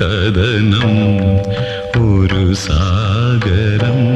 കഥനം ഒരു സാഗരം.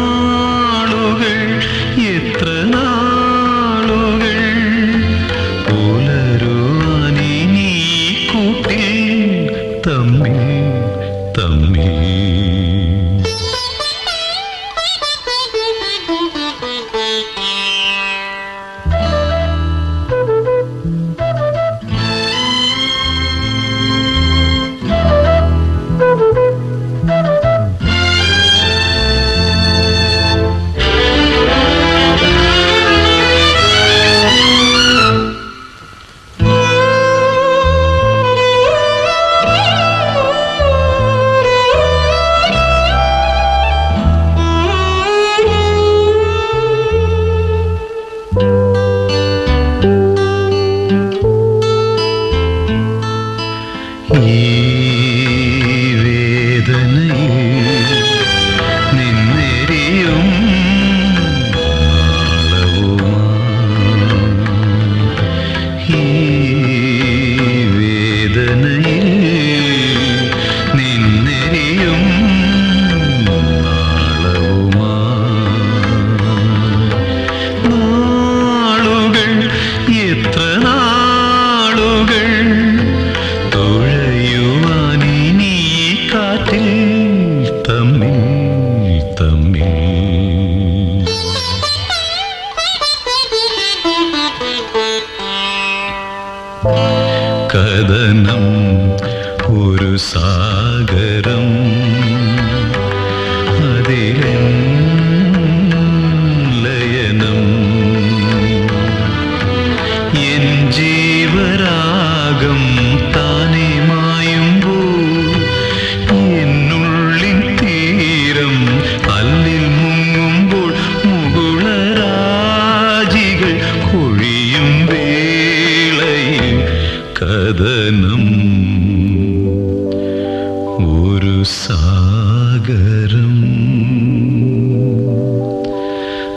തമ്മിൽ തമ്മിൽ കാറ്റിൽ തമ്മിൽ തമ്മിൽ കഥനം ഒരു സാഗരം. അതിലെ സാഗരം